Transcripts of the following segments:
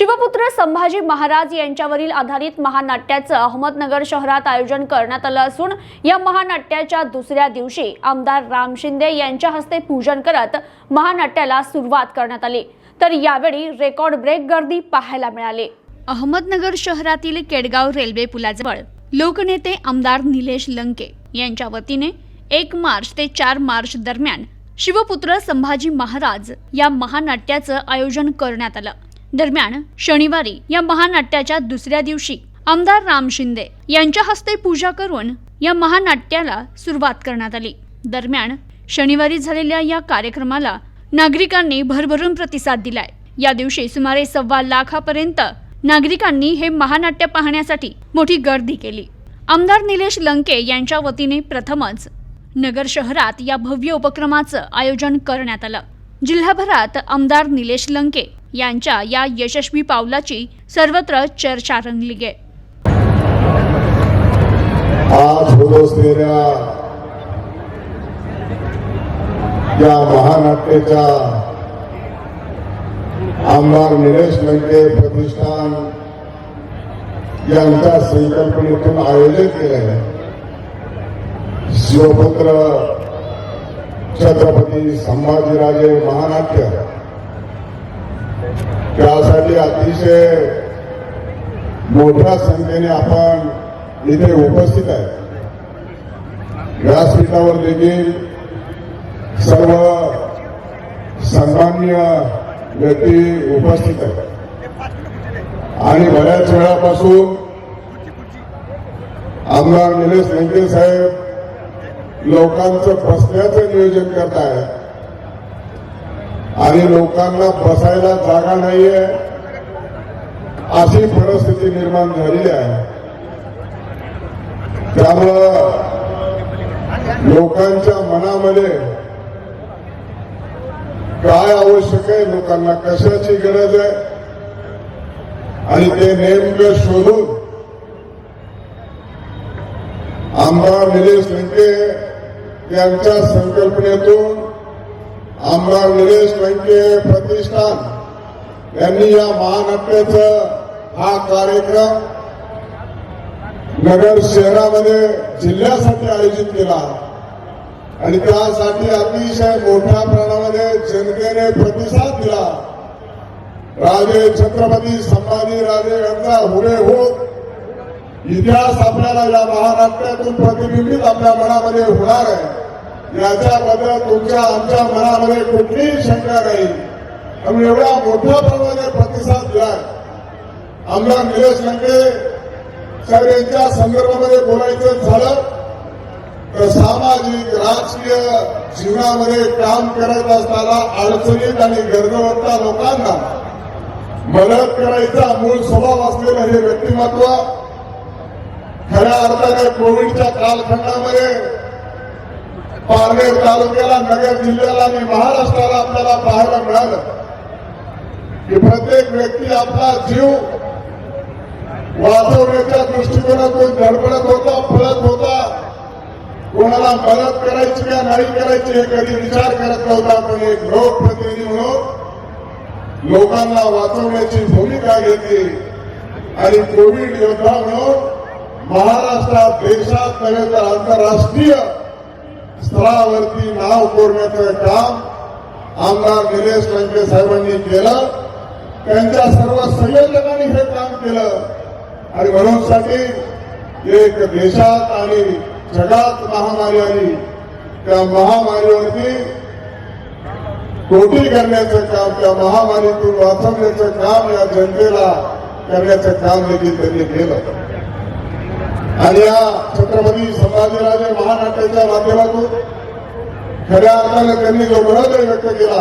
शिवपुत्र संभाजी महाराज यांच्यावरील आधारित महानाट्याचं अहमदनगर शहरात आयोजन करण्यात आलं असून या महानाट्याच्या दुसऱ्या दिवशी आमदार राम शिंदे यांच्या हस्ते पूजन करत महानाट्याला सुरुवात करण्यात आली. तर यावेळी रेकॉर्ड ब्रेक गर्दी पाहायला मिळाली. अहमदनगर शहरातील केडगाव रेल्वे पुलाजवळ लोकनेते आमदार निलेश लंके यांच्या वतीने एक मार्च ते चार मार्च दरम्यान शिवपुत्र संभाजी महाराज या महानाट्याचं आयोजन करण्यात आलं. दरम्यान शनिवारी या महानाट्याच्या दुसऱ्या दिवशी आमदार राम शिंदे यांच्या हस्ते पूजा करून या महानाट्याला सुरुवात करण्यात आली. दरम्यान शनिवारी झालेल्या या कार्यक्रमाला नागरिकांनी भरभरून प्रतिसाद दिलाय. या दिवशी सुमारे सव्वा लाखापर्यंत नागरिकांनी हे महानाट्य पाहण्यासाठी मोठी गर्दी केली. आमदार निलेश लंके यांच्या वतीने प्रथमच नगर शहरात या भव्य उपक्रमाचं आयोजन करण्यात आलं. जिल्हाभरात आमदार निलेश लंके यांच्या या यशस्वी पावलाची सर्वत्र चर्चा रंगली आहे. आज होत असलेल्या या महानाट्याच्या आमदार निलेश लंके प्रतिष्ठान यांच्या संकल्पनेतून आयोजित केलेलं शिवपत्र छत्रपती संभाजीराजे महानाट्य त्यासाठी अतिशय मोठ्या संख्येने आपण इथे उपस्थित आहे. व्यासपीठावर देखील सर्व सन्मान्य व्यक्ती उपस्थित आहेत. आणि बऱ्याच वेळापासून आमदार निलेश लंके साहेब लोकांचं बसण्याचं नियोजन करत आहेत आणि लोकांना बसायला जागा नाहीये अशी परिस्थिती निर्माण झालेली आहे. त्यामुळं लोकांच्या मनामध्ये काय आवश्यक आहे लोकांना कशाची गरज आहे? आणि ते नेमकं शोधून आमदार निलेश लंके यांच्या संकल्पनेतून आमदार निलेश लंके प्रतिष्ठान यांनी या महानाट्याचं हा कार्यक्रम नगर शहरामध्ये जिल्ह्यासाठी आयोजित केला. आणि त्यासाठी अतिशय मोठ्या प्रमाणामध्ये जनतेने प्रतिसाद दिला. राजे छत्रपती संभाजी राजे यांचा हुरे होत इतिहास आपल्याला या महाराष्ट्रातून प्रतिबिंबित आपल्या मनामध्ये होणार आहे. याच्याबद्दल तुमच्या आमच्या मनामध्ये कुठलीही शंका नाही. आम्ही एवढ्या मोठ्या प्रमाणात प्रतिसाद दिला आमदार निलेश लंके साहेब यांच्या संदर्भामध्ये बोलायचं झालं तर सामाजिक राजकीय जीवनामध्ये काम करत असताना अडचणीत आणि गरजवंता लोकांना मदत करायचा मूळ स्वभाव असलेलं हे व्यक्तिमत्व खऱ्या अर्थाने कोविडच्या कालखंडामध्ये पारनेर तालुक्याला नगर जिल्ह्याला आणि महाराष्ट्राला आपल्याला पाहायला मिळालं की प्रत्येक व्यक्ती आपला जीव वाचवण्याच्या दृष्टिकोनातून धडपडत होता फळत होता. कोणाला मदत करायची का नाही करायची हे कधी विचार करत नव्हता पण एक लोकप्रतिनिधी म्हणून लोकांना वाचवण्याची भूमिका घेतली. आणि कोविड योद्धा म्हणून महाराष्ट्रात देशात नव्हे तर आंतरराष्ट्रीय स्तरावरती नाव कोरण्याचं काम आमदार निलेश लंके साहेबांनी केलं. त्यांच्या सर्व संयोजकांनी हे काम केलं. आणि म्हणून साठी एक देशात आणि जगात महामारी आली. त्या महामारीवरती कोटी करण्याचं काम त्या महामारीतून वाचवण्याचं काम या जनतेला करण्याचं काम देखील त्यांनी केलं. आणि या छत्रपती संभाजीराजे महानाट्याच्या माध्यमातून खऱ्या अर्थाने त्यांनी जो मनोदय व्यक्त केला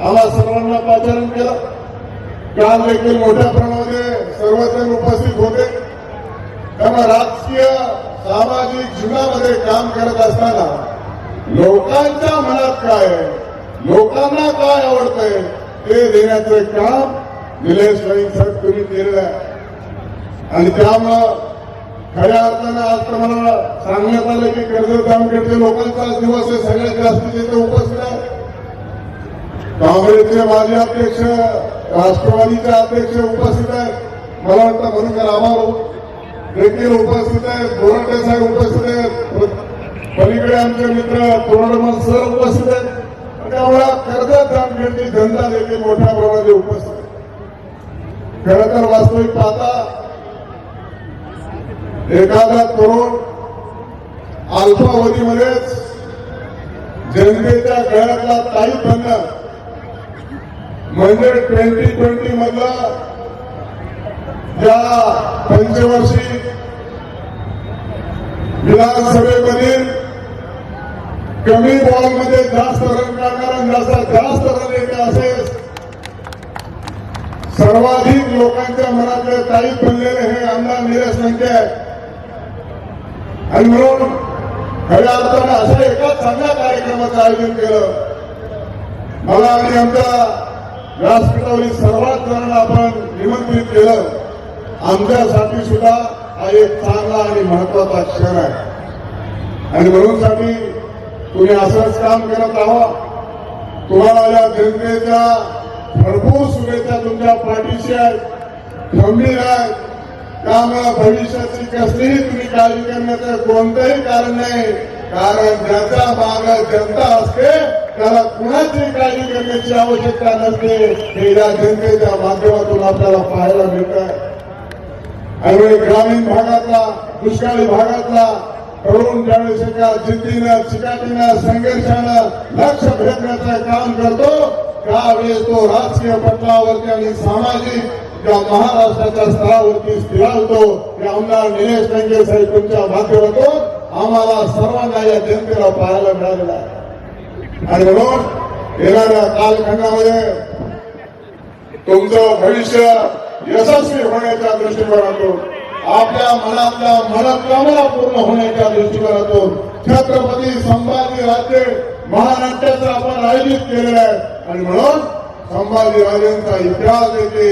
आम्हा सर्वांना पाचारण केलं. काल देखील मोठ्या प्रमाणामध्ये सर्वजण उपस्थित होते. त्यामुळे राजकीय सामाजिक जीवनामध्ये काम करत असताना लोकांच्या मनात काय आहे लोकांना काय आवडतंय ते देण्याचं काम निलेश नाईक तुम्ही केलेलं आहे. आणि त्यामुळं खऱ्या अर्थानं आज तर मला सांगण्यात आलं की कर्जत जामखेडचे लोकांचा आज दिवस आहे सगळ्यात जास्त तिथे उपस्थित आहे. काँग्रेसचे माजी अध्यक्ष राष्ट्रवादीचे अध्यक्ष उपस्थित आहेत. मला वाटतं म्हणून रामाभाऊ हो. देखील उपस्थित आहेत बोराटे साहेब उपस्थित आहेत. पलीकडे आमचे मित्र तोरडमल सर उपस्थित आहेत. त्यामुळे कर्जत जामखेडची जनता देखील मोठ्या प्रमाणात उपस्थित आहे. खरं तर वास्तविक पाहता एखादा तरुण अल्पावधीमध्येच जनतेच्या गळ्यातला ताई बनणं म्हणजे ट्वेंटी ट्वेंटी मधला या पंचवर्षी विधानसभेमधील कमी बॉलमध्ये जास्त रन काढणारा जास्त जास्त रन येते असेल सर्वाधिक लोकांच्या मनातले ताई बनलेले हे आमदार निलेश लंके आहे आणि म्हणून खऱ्या अर्थाने अशा एका चांगल्या कार्यक्रमाचं आयोजन केलं. मला आणि आमच्या व्यासपीठावरील सर्वात जणांना आपण निमंत्रित केलं. आमच्यासाठी सुद्धा हा एक चांगला आणि महत्त्वाचा क्षण आहे. आणि म्हणून साठी तुम्ही असंच काम करत आहात. तुम्हाला या जनतेच्या भरपूर शुभेच्छा तुमच्या पाठीशी आहेत. खंबीर आहेत. त्यामुळे भविष्याची कसलीही तुम्ही काळजी करण्याचं कोणतंही कारण नाही. कारण ज्याचा माग जनता असते त्याला कुणाची काळजी करण्याची आवश्यकता नसते. हे या जनतेच्या माध्यमातून आपल्याला पाहायला मिळत आहे आणि ग्रामीण भागातला दुष्काळी भागातला तरुण ज्यावेळेस एका जिद्दीनं चिकाटीनं संघर्षानं लक्ष भेटण्याचं काम करतो. त्यावेळेस तो राजकीय पटलावरती आणि सामाजिक ज्या महाराष्ट्राच्या स्तरावरती स्थिरावतो हे आमदार निलेश लंके साहेब तुमच्या माध्यमातून आम्हाला सर्वांना या जनतेला पाहायला मिळालेला आहे. आणि म्हणून येणाऱ्या कालखंडामध्ये तुमचं भविष्य यशस्वी होण्याच्या दृष्टिकोनातून आपल्या मनातल्या मनोकामना पूर्ण होण्याच्या दृष्टिकोनातून छत्रपती संभाजी राज्य महाराष्ट्राचं आपण आयोजित केलेलं आहे. आणि म्हणून संभाजी राजेंचा इतिहास येते.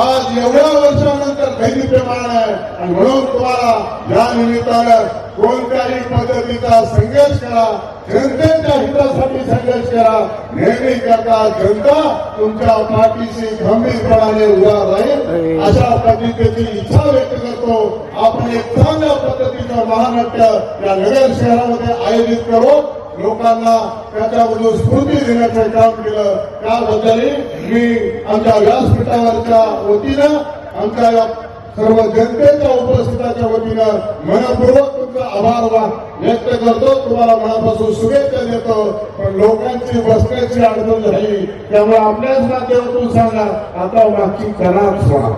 आज एवढ्या वर्षानंतर दैनिप्यमान आहे. आणि म्हणून तुम्हाला या निमित्तानं कोणत्याही पद्धतीचा संघर्ष करा. जनतेच्या हितासाठी संघर्ष करा. नेहमी करता जनता तुमच्या पाठीशी गंभीरपणाने उभा राहील. अशा पद्धतीची इच्छा व्यक्त करतो. आपण एक चांगल्या पद्धतीचं महानाट्य या नगर शहरामध्ये आयोजित करू. लोकांना त्याच्यामधून स्फूर्ती देण्याचं काम केलं. त्याबद्दल मी आमच्या व्यासपीठावरच्या वतीनं आमच्या या सर्व जनतेच्या उपस्थिताच्या वतीनं मनपूर्वक तुमचा आभार व्यक्त करतो. तुम्हाला मनापासून शुभेच्छा देतो. पण लोकांची बसण्याची अडचण झाली. त्यामुळे आपल्याच माध्यमातून सांगा आता मागची करार सोडा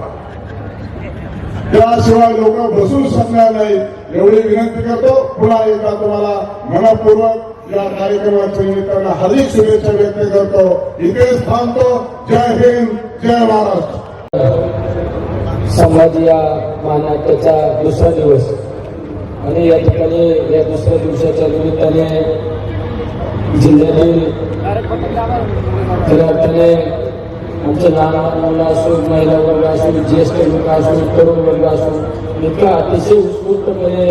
त्याशिवाय लोक बसू शकणार नाही एवढी विनंती करतो. पुन्हा एकदा तुम्हाला मनपूर्वक या कार्यक्रमाच्या निमित्तानं हार्दिक शुभेच्छा व्यक्त करतो. इथेच थांबतो. जय हिंद, जय महाराष्ट्र संभाजी या दुसरा दिवस. या ठिकाणी, या दुसऱ्या दिवसाच्या निमित्ताने महिला वर्ग असो, ज्येष्ठ असो, तरुण वर्ग असो इतका अतिशय उत्स्फूर्तपणे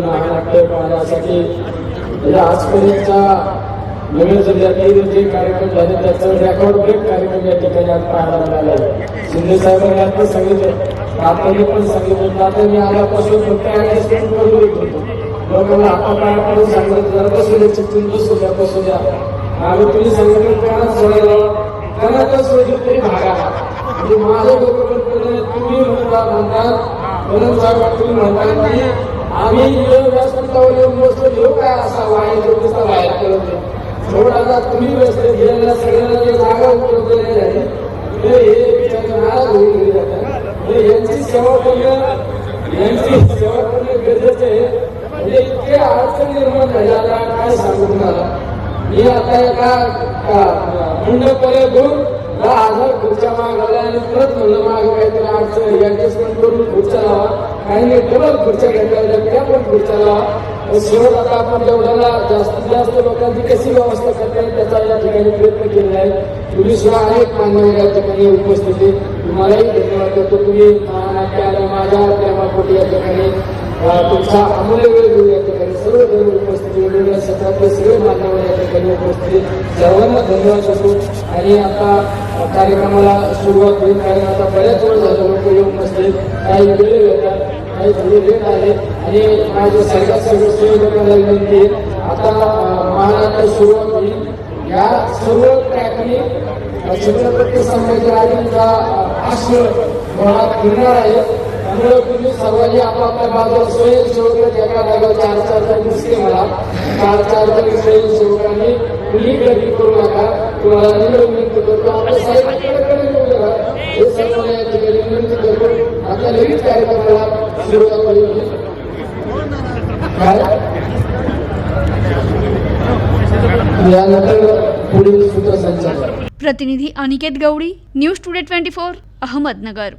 महानाट्य पाहण्यासाठी म्हणजे आजपर्यंतचा नवीन जिल्ह्यातील जे कार्यक्रम झाले त्याचं रेकॉर्ड ब्रेक कार्यक्रम या ठिकाणी आज पाहायला मिळाला आहे शिंदे साहेबांनी आता सांगितलं आपण पण सांगितलं आता मी आल्यापासून फक्त ऍडजस्टमेंट करून येत होतो. लोकांना आता पाया सांगितलं जरा बसू चिकटून बसू द्या बसू द्या. आम्ही तुम्ही सांगितलं कानात सोडायला? कानातच सोडली तरी भागा. म्हणजे माझं पण तुम्ही म्हणता म्हणतात म्हणून साहेब तुम्ही म्हणता की आम्ही इकडे व्यासपीठावर येऊन बसलो ह्यो काय असा वाया जो बाहेर करत नाही. आता तुम्ही व्यस्त गेलेल्या सगळ्यांना जे जागा उपलब्ध नाही झाली. ते हे नाराज होऊन गेले जातात यांची सेवा करणं यांची सेवा करणं गरजेचं आहे. म्हणजे इतके अडचण निर्माण झाल्या आता काय सांगू तुम्हाला? मी आता एका मंडपाला घेऊन दहा हजार खुर्च्या मागवल्या आणि परत म्हणलं मागवायचं काहीतरी अडचण ऍडजस्टमेंट करून खुर्च्या लावा. काही नाही डबल खुर्च्या घेतल्या त्या पण खुर्च्या लावा. शेवट आता आपण जेवढ्याला जास्तीत जास्त लोकांची कशी व्यवस्था करता येईल त्याचा या ठिकाणी प्रयत्न केलेला आहे. तुम्ही सुद्धा अनेक मान्यवर या ठिकाणी उपस्थित आहे तुम्हालाही धन्यवाद देतो. तुम्ही माझ्या प्रेमापोटी या ठिकाणी तुमचा अमूल्य वेळ घेऊन या ठिकाणी सर्व जण उपस्थित वेगवेगळ्या क्षेत्रातले सगळे मान्यवर या ठिकाणी उपस्थित. सर्वांना धन्यवाद देतो. आणि आता कार्यक्रमाला सुरुवात होईल कारण आता बऱ्याच वेळ झाले लोक येऊन नसतील काही वेळ येतात काही थोडे लेट आले आणि माझ्या सगळ्या सदस्य लोकांना विनंती आता महाराष्ट्र सुरुवात होईल. या सर्व ट्रॅकने छत्रपती संभाजीराजांचा आश्रय मुळात फिरणार आहे. त्यामुळे तुम्ही सर्वांनी आपापल्या बाजूला स्वयंसेवक एका जागा चार चार तर दिसते मला. चार चार जण स्वयंसेवकांनी कुणी गर्दी करू नका. तुम्हाला निवड विनंती करतो. आपल्या साहेबांकडे येऊ हे सर्व या ठिकाणी विनंती करतो. आता लगेच कार्यक्रमाला सुरुवात होईल काय? यानंतर पुढील सूत्रसंचालन. प्रतिनिधी Aniket Gavdi news today twenty four Ahmednagar.